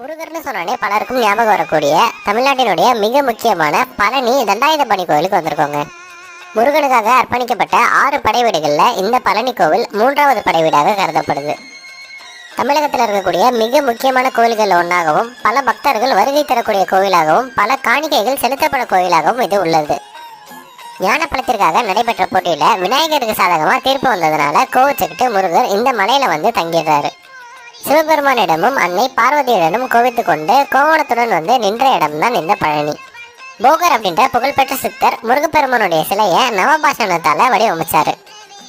முருகர்னு சொன்னாலே பலருக்கும் ஞாபகம் வரக்கூடிய தமிழ்நாட்டினுடைய மிக முக்கியமான பழனி தண்டாயுதபாணி கோவிலுக்கு வந்திருக்கோங்க. முருகனுக்காக அர்ப்பணிக்கப்பட்ட ஆறு படை வீடுகளில் இந்த பழனி கோவில் மூன்றாவது படை வீடாக கருதப்படுது. தமிழகத்தில் இருக்கக்கூடிய மிக முக்கியமான கோவில்கள் ஒன்றாகவும் பல பக்தர்கள் வருகை தரக்கூடிய கோவிலாகவும் பல காணிக்கைகள் செலுத்தப்பட கோவிலாகவும் இது உள்ளது. ஞானப்பழத்திற்காக நடைபெற்ற போட்டியில் விநாயகருக்கு சாதகமாக தீர்ப்பு வந்ததுனால கோவிச்சுக்கிட்டு முருகர் இந்த மலையில் வந்து தங்கிடுறாரு. சிவபெருமானிடமும் அன்னை பார்வதியுடனும் கோவித்து கொண்டு கோவணத்துடன் வந்து நின்ற இடம்தான் இந்த பழனி. போகர் அப்படின்ற புகழ்பெற்ற சித்தர் முருகப்பெருமானுடைய சிலையை நவபாஷணத்தால வடிவமைச்சாரு.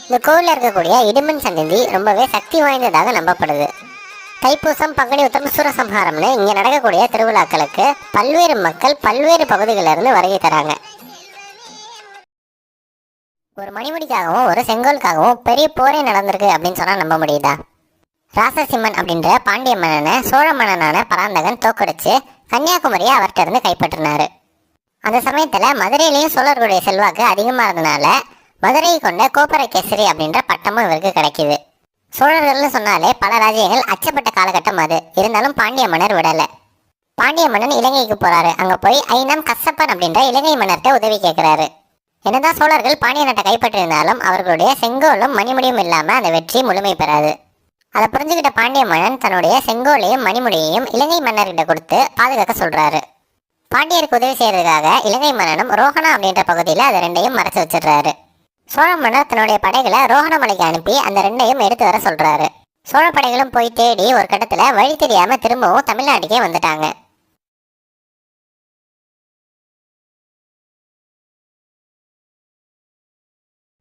இந்த கோவிலில் இருக்கக்கூடிய இடுமன் சந்நிதி ரொம்பவே சக்தி வாய்ந்ததாக நம்பப்படுது. தைப்பூசம் பங்குனி உத்தரம் சூரசம்ஹாரம்னு இங்கே நடக்கக்கூடிய திருவிழாக்களுக்கு பல்வேறு மக்கள் பல்வேறு பகுதிகளிலிருந்து வருகை தராங்க. ஒரு மணிமுடிக்காகவும் ஒரு செங்கோலுக்காகவும் பெரிய போரே நடந்திருக்கு அப்படின்னு சொன்னால் நம்ப முடியுதா? ராசசிம்மன் அப்படின்ற பாண்டிய மன்னனை சோழ மன்னனான பராந்தகன் தோக்கடிச்சு கன்னியாகுமரியை அவர்கிட்ட இருந்து கைப்பற்றினாரு. அந்த சமயத்துல மதுரையிலையும் சோழர்களுடைய செல்வாக்கு அதிகமாக இருந்தனால மதுரையை கொண்ட கோப்பரகேசரி அப்படின்ற பட்டமும் இவருக்கு கிடைக்குது. சோழர்கள்னு சொன்னாலே பல ராஜ்யங்கள் அச்சப்பட்ட காலகட்டம் அது. இருந்தாலும் பாண்டிய மன்னர் விடலை. பாண்டிய மன்னன் இலங்கைக்கு போறாரு. அங்கே போய் ஐனம் கசப்பன் அப்படின்ற இலங்கை மன்னர்கிட்ட உதவி கேட்குறாரு என்னதான் சோழர்கள் பாண்டிய நாட்டை கைப்பற்றியிருந்தாலும் அவர்களுடைய செங்கோலும் மணிமுடியும் இல்லாமல் அந்த வெற்றி முழுமை பெறாது. அதை புரிஞ்சுக்கிட்ட பாண்டிய மன்னன் தன்னுடைய செங்கோலையும் மணிமுடியையும் இலங்கை மன்னர்கிட்ட கொடுத்து பாதுகாக்க சொல்றாரு. பாண்டியருக்கு உதவி செய்யறதுக்காக இலங்கை மன்னனும் ரோஹணா அப்படின்ற பகுதியில் அதை ரெண்டையும் மறைச்சு வச்சிடுறாரு. சோழ மன்னர் தன்னுடைய படைகளை ரோஹணமலைக்கு அனுப்பி அந்த ரெண்டையும் எடுத்து வர சொல்றாரு. சோழ படைகளும் போய் தேடி ஒரு கட்டத்தில் வழி தெரியாம திரும்பவும் தமிழ்நாட்டுக்கே வந்துட்டாங்க.